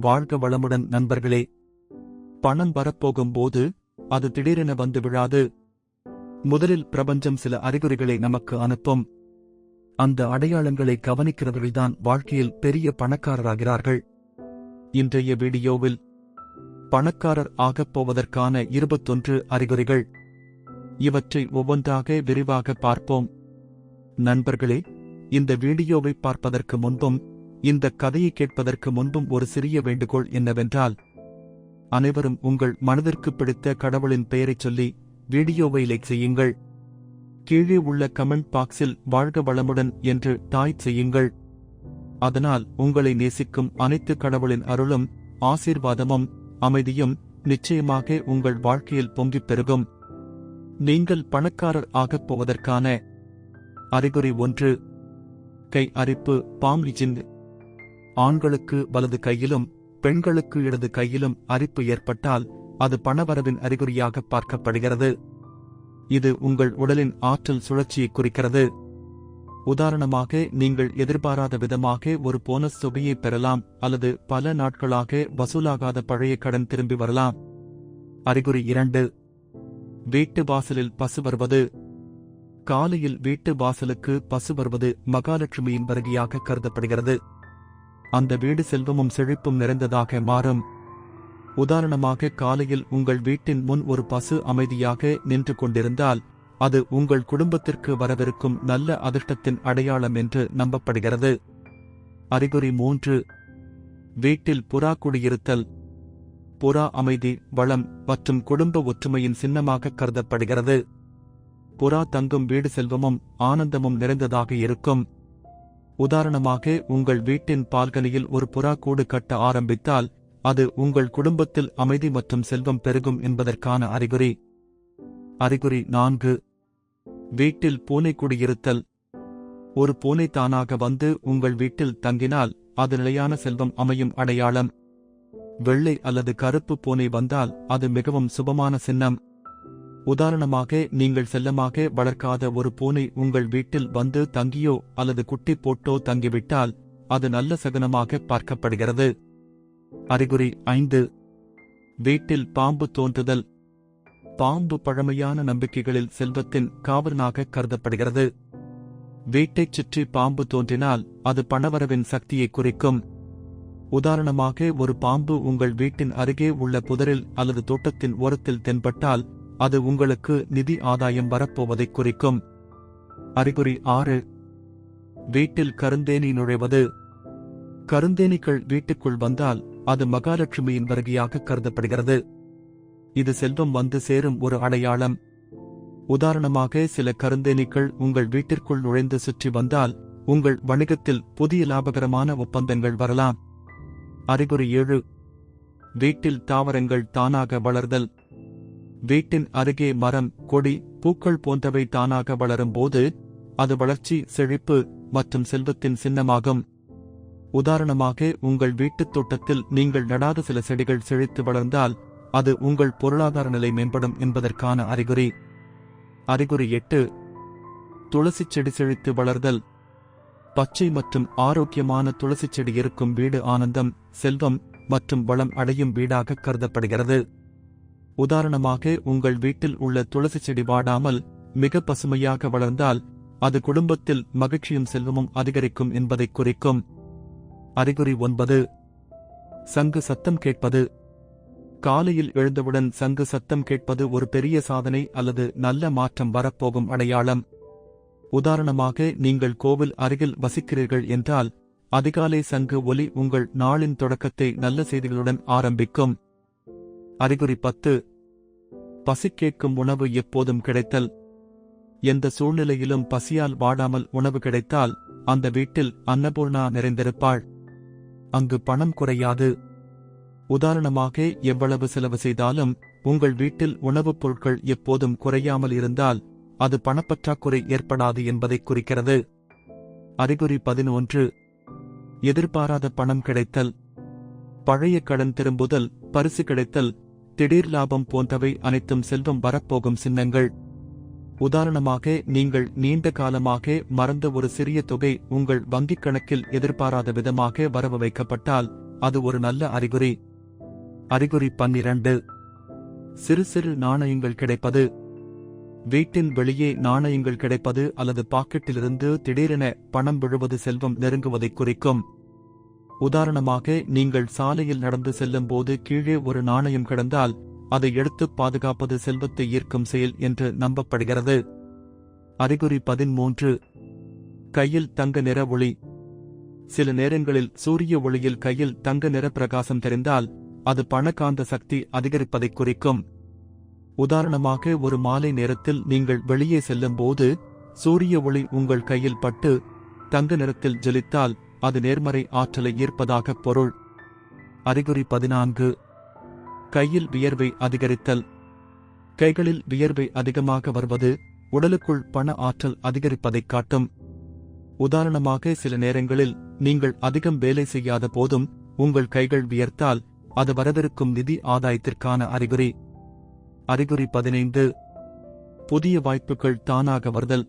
வாழ்க வளமுடன் நண்பர்களே. பணம் வரப்போகும் போது அது திடீரென வந்து விழாது. முதலில் பிரபஞ்சம் சில அறிகுறிகளை நமக்கு அனுப்பும். அந்த அடையாளங்களை கவனிக்கிறவர்கள்தான் வாழ்க்கையில் பெரிய பணக்காரராகிறார்கள். இன்றைய வீடியோவில் பணக்காரர் ஆகப் போவதற்கான இருபத்தொன்று அறிகுறிகள். இவற்றை ஒவ்வொன்றாக விரிவாக பார்ப்போம். நண்பர்களே இந்த வீடியோவை பார்ப்பதற்கு முன்பும் இந்த கதையை கேட்பதற்கு முன்பும் ஒரு சிறிய வேண்டுகோள் என்னவென்றால் அனைவரும் உங்கள் மனதிற்கு பிடித்த கடவுளின் பெயரைச் சொல்லி வீடியோவை லைக் செய்யுங்கள். கீழே உள்ள கமெண்ட் பாக்ஸில் வாழ்க வளமுடன் என்று டாய்ப் செய்யுங்கள். அதனால் உங்களை நேசிக்கும் அனைத்து கடவுளின் அருளும் ஆசீர்வாதமும் அமைதியும் நிச்சயமாக உங்கள் வாழ்க்கையில் பொங்கிப் பெருகும். நீங்கள் பணக்காரர் ஆகப் போவதற்கான அறிகுறி ஒன்று கை அரிப்பு பாம்லிஜின் ஆண்களுக்கு வலது கையிலும் பெண்களுக்கு இடது கையிலும் அரிப்பு ஏற்பட்டால் அது பணவரவின் அறிகுறியாக பார்க்கப்படுகிறது. இது உங்கள் உடலின் ஆற்றல் சுழற்சியை குறிக்கிறது. உதாரணமாக நீங்கள் எதிர்பாராத விதமாக ஒரு போனஸ் தொகையை பெறலாம் அல்லது பல நாட்களாக வசூலாகாத பழைய கடன் திரும்பி வரலாம். அறிகுறி இரண்டு. வீட்டு வாசலில் பசு வருவது. காலையில் வீட்டு வாசலுக்கு பசு வருவது மகாலட்சுமியின் வருகையாக கருதப்படுகிறது. அந்த வீடு செல்வமும் செழிப்பும் நிறைந்ததாக மாறும். உதாரணமாக காலையில் உங்கள் வீட்டின் முன் ஒரு பசு அமைதியாக நின்று கொண்டிருந்தால் அது உங்கள் குடும்பத்திற்கு வரவிருக்கும் நல்ல அதிர்ஷ்டத்தின் அடையாளம் என்று நம்பப்படுகிறது. அறிகுறி மூன்று. வீட்டில் புறா குடியிருத்தல். புறா அமைதி வளம் மற்றும் குடும்ப ஒற்றுமையின் சின்னமாக கருதப்படுகிறது. புறா தங்கும் வீடு செல்வமும் ஆனந்தமும் நிறைந்ததாக இருக்கும். உதாரணமாக உங்கள் வீட்டின் பால்கனியில் ஒரு புறா கூடு கட்ட ஆரம்பித்தால் அது உங்கள் குடும்பத்தில் அமைதி மற்றும் செல்வம் பெருகும் என்பதற்கான அறிகுறி. அறிகுறி நான்கு. வீட்டில் பூனை குடியிருத்தல். ஒரு பூனை தானாக வந்து உங்கள் வீட்டில் தங்கினால் அது நிலையான செல்வம் அமையும் அடையாளம். வெள்ளை அல்லது கருப்பு பூனை வந்தால் அது மிகவும் சுபமான சின்னம். உதாரணமாக நீங்கள் செல்லமாக வளர்க்காத ஒரு பூனை உங்கள் வீட்டில் வந்து தங்கியோ அல்லது குட்டி போட்டோ தங்கிவிட்டால் அது நல்ல சகனமாக பார்க்கப்படுகிறது. அறிகுறி ஐந்து. வீட்டில் பாம்பு தோன்றுதல். பாம்பு பழமையான நம்பிக்கைகளில் செல்வத்தின் காவலனாக கருதப்படுகிறது. வீட்டைச் சுற்றி பாம்பு தோன்றினால் அது பணவரவின் சக்தியை குறிக்கும். உதாரணமாக ஒரு பாம்பு உங்கள் வீட்டின் அருகே உள்ள புதரில் அல்லது தோட்டத்தின் ஓரத்தில் தென்பட்டால் அது உங்களுக்கு நிதி ஆதாயம் வரப்போவதைக் குறிக்கும். அறிகுறி ஆறு. வீட்டில் கருந்தேனி நுழைவது. கருந்தேனிகள் வீட்டுக்குள் வந்தால் அது மகாலட்சுமியின் வருகையாக கருதப்படுகிறது. இது செல்வம் வந்து சேரும் ஒரு அடையாளம். உதாரணமாக சில கருந்தேனிகள் உங்கள் வீட்டிற்குள் நுழைந்து சுற்றி வந்தால் உங்கள் வணிகத்தில் புதிய லாபகரமான ஒப்பந்தங்கள் வரலாம். அறிகுறி ஏழு. வீட்டில் தாவரங்கள் தானாக வளர்தல். வீட்டின் அருகே மரம் கொடி பூக்கள் போன்றவை தானாக வளரும்போது அது வளர்ச்சி செழிப்பு மற்றும் செல்வத்தின் சின்னமாகும். உதாரணமாக உங்கள் வீட்டுத் தோட்டத்தில் நீங்கள் நடாத சில செடிகள் செழித்து வளர்ந்தால் அது உங்கள் பொருளாதார நிலை மேம்படும் என்பதற்கான அறிகுறி. அறிகுறி எட்டு துளசி செடி செழித்து வளர்தல். பச்சை மற்றும் ஆரோக்கியமான துளசி செடி இருக்கும் வீடு ஆனந்தம் செல்வம் மற்றும் வளம் அடையும் வீடாக கருதப்படுகிறது. உதாரணமாக உங்கள் வீட்டில் உள்ள துளசி செடி வாடாமல் மிக பசுமையாக வளர்ந்தால் அது குடும்பத்தில் மகிழ்ச்சியும் செல்வமும் அதிகரிக்கும் என்பதைக் குறிக்கும். அறிகுறி ஒன்பது. சங்கு சத்தம் கேட்பது. காலையில் எழுந்தவுடன் சங்கு சத்தம் கேட்பது ஒரு பெரிய சாதனை அல்லது நல்ல மாற்றம் வரப்போகும் அடையாளம். உதாரணமாக நீங்கள் கோவில் அருகில் வசிக்கிறீர்கள் என்றால் அதிகாலை சங்கு ஒலி உங்கள் நாளின் தொடக்கத்தை நல்ல செய்திகளுடன் ஆரம்பிக்கும். அறிகுறி பத்து. பசி கேட்கும் உணவு எப்போதும் கிடைத்தல். எந்த சூழ்நிலையிலும் பசியால் வாடாமல் உணவு கிடைத்தால் அந்த வீட்டில் அன்னபூர்ணா நிறைந்திருப்பாள். அங்கு பணம் குறையாது. உதாரணமாக எவ்வளவு செலவு செய்தாலும் உங்கள் வீட்டில் உணவுப் பொருட்கள் எப்போதும் குறையாமல் இருந்தால் அது பணப்பற்றாக்குறை ஏற்படாது என்பதைக் குறிக்கிறது. அறிகுறி பதினொன்று. எதிர்பாராத பணம் கிடைத்தல். பழைய கடன் திரும்புதல் பரிசு கிடைத்தல் திடீர் லாபம் போன்றவை அனைத்தும் செல்வம் வரப்போகும் சின்னங்கள். உதாரணமாக நீங்கள் நீண்ட காலமாக மறந்த ஒரு சிறிய தொகை உங்கள் வங்கிக் கணக்கில் எதிர்பாராத விதமாக வரவு வைக்கப்பட்டால் அது ஒரு நல்ல அறிகுறி. அறிகுறி பன்னிரண்டு. சிறு சிறு நாணயங்கள் கிடைப்பது. வீட்டின் வெளியே நாணயங்கள் கிடைப்பது அல்லது பாக்கெட்டிலிருந்து திடீரென பணம் விழுவது செல்வம் நெருங்குவதைக் குறிக்கும். உதாரணமாக நீங்கள் சாலையில் நடந்து செல்லும் போது கீழே ஒரு நாணயம் கிடந்தால் அதை எடுத்துப் பாதுகாப்பது செல்வத்தை ஈர்க்கும் செயல் என்று நம்பப்படுகிறது. அறிகுறி பதிமூன்று கையில் தங்க நிற ஒளி. சில நேரங்களில் சூரிய ஒளியில் கையில் தங்க நிற பிரகாசம் தெரிந்தால் அது பணக்காந்த சக்தி அதிகரிப்பதைக் குறிக்கும். உதாரணமாக ஒரு மாலை நேரத்தில் நீங்கள் வெளியே செல்லும் போது சூரிய ஒளி உங்கள் கையில் பட்டு தங்க நிறத்தில் ஜொலித்தால் அது நேர்மறை ஆற்றலை ஈர்ப்பதாக பொருள். அறிகுறி பதினான்கு. கையில் வியர்வை அதிகரித்தல். கைகளில் வியர்வை அதிகமாக வருவது உடலுக்குள் பண ஆற்றல் அதிகரிப்பதைக் காட்டும். உதாரணமாக சில நேரங்களில் நீங்கள் அதிகம் வேலை செய்யாத போதும் உங்கள் கைகள் வியர்த்தால் அது வரவிருக்கும் நிதி ஆதாயத்திற்கான அறிகுறி. அறிகுறி பதினைந்து. புதிய வாய்ப்புகள் தானாக வருதல்.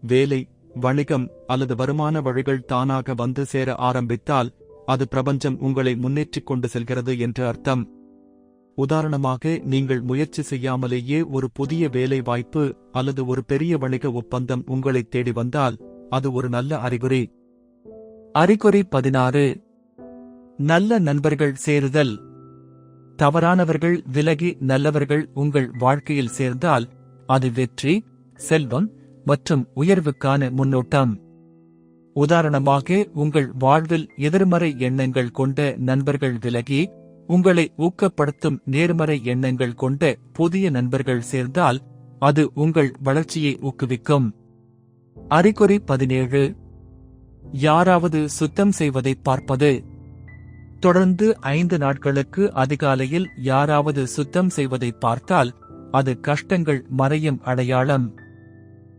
வேலை வணிகம் அல்லது வருமான வழிகள் தானாக வந்து சேர ஆரம்பித்தால் அது பிரபஞ்சம் உங்களை முன்னேற்றிக் கொண்டு செல்கிறது என்று அர்த்தம். உதாரணமாக நீங்கள் முயற்சி செய்யாமலேயே ஒரு புதிய வேலை வாய்ப்பு அல்லது ஒரு பெரிய வணிக ஒப்பந்தம் உங்களைத் தேடி வந்தால் அது ஒரு நல்ல அறிகுறி. அறிகுறி பதினாறு. நல்ல நண்பர்கள் சேருதல். தவறானவர்கள் விலகி நல்லவர்கள் உங்கள் வாழ்க்கையில் சேர்ந்தால் அது வெற்றி செல்வம் மற்றும் உயர்வுக்கான முன்னோட்டம். உதாரணமாக உங்கள் வாழ்வில் எதிர்மறை எண்ணங்கள் கொண்ட நண்பர்கள் விலகி உங்களை ஊக்கப்படுத்தும் நேர்மறை எண்ணங்கள் கொண்ட புதிய நண்பர்கள் சேர்ந்தால் அது உங்கள் வளர்ச்சியை ஊக்குவிக்கும். அறிகுறி பதினேழு. யாராவது சுத்தம் செய்வதை பார்ப்பது. தொடர்ந்து ஐந்து நாட்களுக்கு அதிகாலையில் யாராவது சுத்தம் செய்வதை பார்த்தால் அது கஷ்டங்கள் மறையும் அடையாளம்.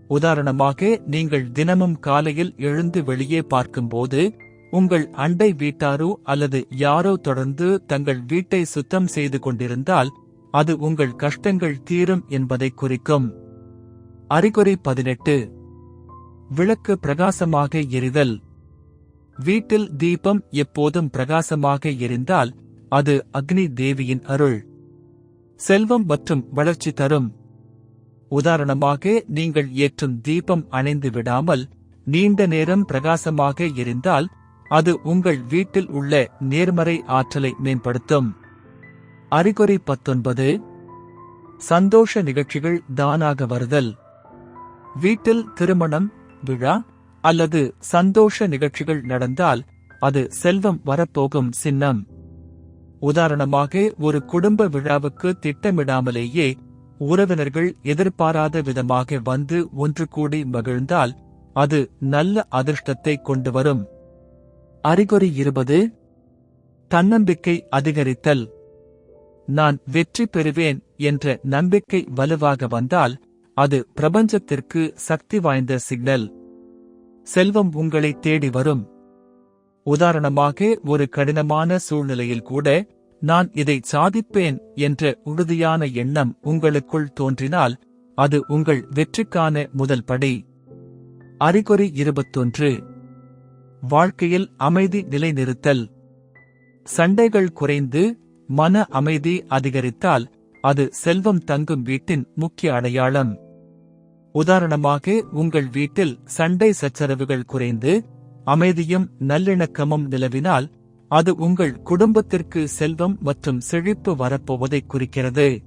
உதாரணமாக நீங்கள் தினமும் காலையில் எழுந்து வெளியே பார்க்கும்போது உங்கள் அண்டை வீட்டாரோ அல்லது யாரோ தொடர்ந்து தங்கள் வீட்டை சுத்தம் செய்து கொண்டிருந்தால் அது உங்கள் கஷ்டங்கள் தீரும் என்பதை குறிக்கும். அறிகுறி பதினெட்டு. விளக்கு பிரகாசமாக எரிதல். வீட்டில் தீபம் எப்போதும் பிரகாசமாக எரிந்தால் அது அக்னி தேவியின் அருள். செல்வம் மற்றும் வளர்ச்சி தரும். உதாரணமாக நீங்கள் ஏற்றும் தீபம் அணைந்து விடாமல் நீண்ட நேரம் பிரகாசமாக எரிந்தால் அது உங்கள் வீட்டில் உள்ள நேர்மறை ஆற்றலை மேம்படுத்தும். அறிகுறி பத்தொன்பது. சந்தோஷ நிகழ்ச்சிகள் தானாக வருதல். வீட்டில் திருமணம் விழா அல்லது சந்தோஷ நிகழ்ச்சிகள் நடந்தால் அது செல்வம் வரப்போகும் சின்னம். உதாரணமாக ஒரு குடும்ப விழாவுக்கு திட்டமிடாமலேயே உறவினர்கள் எதிர்பாராத விதமாக வந்து ஒன்று கூடி மகிழ்ந்தால் அது நல்ல அதிர்ஷ்டத்தை கொண்டு வரும் அறிகுறி இருபது தன்னம்பிக்கை அதிகரித்தல். நான் வெற்றி பெறுவேன் என்ற நம்பிக்கை வலுவாக வந்தால் அது பிரபஞ்சத்திற்கு சக்தி வாய்ந்த சிக்னல். செல்வம் உங்களை தேடி வரும். உதாரணமாக ஒரு கடினமான சூழ்நிலையில் கூட நான் இதை சாதிப்பேன் என்ற உறுதியான எண்ணம் உங்களுக்குள் தோன்றினால் அது உங்கள் வெற்றிக்கான முதல் படி. அறிகுறி இருபத்தொன்று. வாழ்க்கையில் அமைதி நிலைநிறுத்தல். சண்டைகள் குறைந்து மன அமைதி அதிகரித்தால் அது செல்வம் தங்கும் வீட்டின் முக்கிய அடையாளம். உதாரணமாக உங்கள் வீட்டில் சண்டை சச்சரவுகள் குறைந்து அமைதியும் நல்லிணக்கமும் நிலவினால் அது உங்கள் குடும்பத்திற்கு செல்வம் மற்றும் செழிப்பு வரப்போவதை குறிக்கிறது.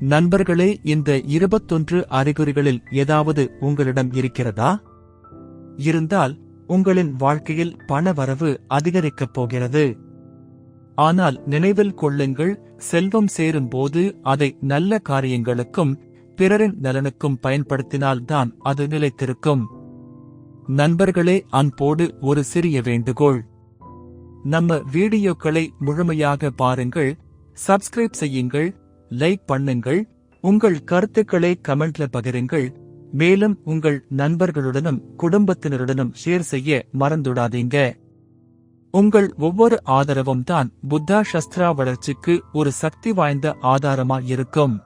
நண்பர்களே இந்த இருபத்தொன்று அறிகுறிகளில் ஏதாவது உங்களிடம் இருக்கிறதா? இருந்தால் உங்களின் வாழ்க்கையில் பண வரவு அதிகரிக்கப் போகிறது. ஆனால் நினைவில் கொள்ளுங்கள் செல்வம் சேரும்போது அதை நல்ல காரியங்களுக்கும் பிறரின் நலனுக்கும் பயன்படுத்தினால்தான் அது நிலைத்திருக்கும். நண்பர்களே அன்போடு ஒரு சிறிய வேண்டுகோள். நம்ம வீடியோக்களை முழுமையாக பாருங்கள் சப்ஸ்கிரைப் செய்யுங்கள் லைக் பண்ணுங்கள் உங்கள் கருத்துக்களை கமெண்ட்ல பகிருங்கள் மேலும் உங்கள் நண்பர்களுடனும் குடும்பத்தினருடனும் ஷேர் செய்ய மறந்துடாதீங்க. உங்கள் ஒவ்வொரு ஆதரவும் தான் புத்தா சஸ்திரா வளர்ச்சிக்கு ஒரு சக்தி வாய்ந்த ஆதாரமா இருக்கும்.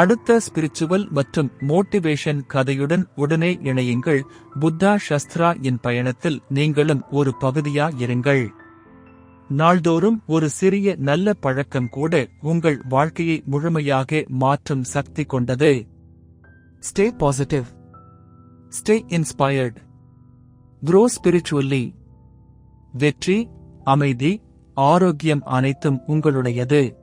அடுத்த ஸ்பிரிச்சுவல் மற்றும் மோட்டிவேஷன் கதையுடன் உடனே இணையுங்கள். புத்தா ஷஸ்த்ரா என் பயணத்தில் நீங்களும் ஒரு பகுதியா இருங்கள். நாள்தோறும் ஒரு சிறிய நல்ல பழக்கம் கூட உங்கள் வாழ்க்கையை முழுமையாக மாற்றும் சக்தி கொண்டது. Stay positive stay inspired grow spiritually வெற்றி அமைதி ஆரோக்கியம் அனைத்தும் உங்களுடையது.